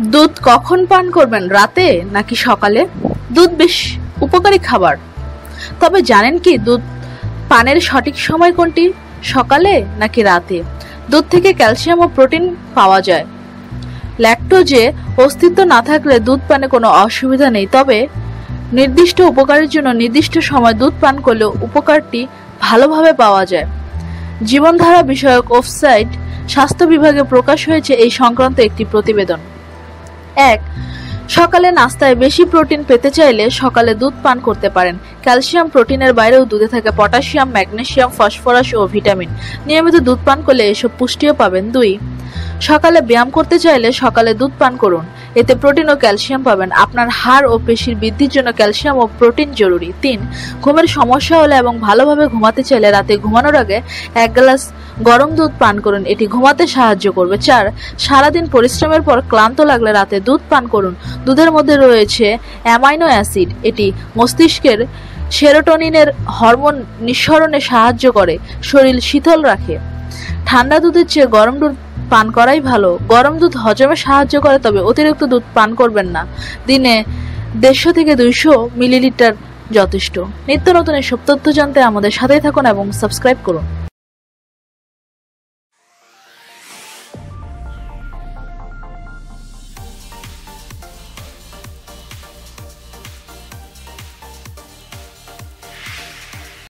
দুধ কখন পান করবেন, রাতে নাকি সকালে? দুধ বেশ উপকারী খাবার। তবে জানেন কি, দুধ পানের সঠিক সময় কোনটি? সকালে নাকি রাতে? দুধ থেকে ক্যালসিয়াম ও প্রোটিন পাওয়া যায়। ল্যাকটোজে অস্তিত্ব না থাকলে দুধ পানে কোনো অসুবিধা নেই, তবে নির্দিষ্ট উপকারের জন্য নির্দিষ্ট সময় দুধ পান করলে উপকারটি ভালোভাবে পাওয়া যায়। জীবনধারা বিষয়ক ওয়েবসাইট স্বাস্থ্য বিভাগে প্রকাশ হয়েছে এই সংক্রান্ত একটি প্রতিবেদন। এক, সকালে নাস্তায় বেশি প্রোটিন পেতে চাইলে সকালে দুধ পান করতে পারেন। ক্যালসিয়াম প্রোটিনের বাইরেও দুধে থাকে পটাশিয়াম, ম্যাগনেশিয়াম, ফসফরাস ও ভিটামিন। নিয়মিত দুধ পান করলে এসব পুষ্টিও পাবেন। দুই, সকালে ব্যায়াম করতে চাইলে সকালে দুধ পান করুন। এতে প্রোটিন ও ক্যালসিয়াম পাবেন। আপনার হাড় ও পেশির বৃদ্ধির জন্য ক্যালসিয়াম ও প্রোটিন জরুরি। তিন, ঘুমের সমস্যা হলে এবং ভালোভাবে ঘুমাতে চাইলে রাতে ঘুমানোর আগে এক গ্লাস গরম দুধ পান করুন। এটি ঘুমাতে সাহায্য করবে। চার, সারাদিন পরিশ্রমের পর ক্লান্ত লাগলে রাতে দুধ পান করুন। দুধের মধ্যে রয়েছে অ্যামাইনো অ্যাসিড। এটি মস্তিষ্কের সেরোটোনিনের হরমোন নিঃসরণে সাহায্য করে। শরীর শীতল রাখে। ঠান্ডা দুধের চেয়ে গরম দুধ পান করাই ভালো। গরম দুধ হজমে সাহায্য করে, তবে অতিরিক্ত দুধ পান করবেন না। দিনে দেড়শো থেকে দুইশো মিলিলিটার যথেষ্ট। নিত্য নতুন এসব তথ্য জানতে আমাদের সাথেই থাকুন এবং সাবস্ক্রাইব করুন।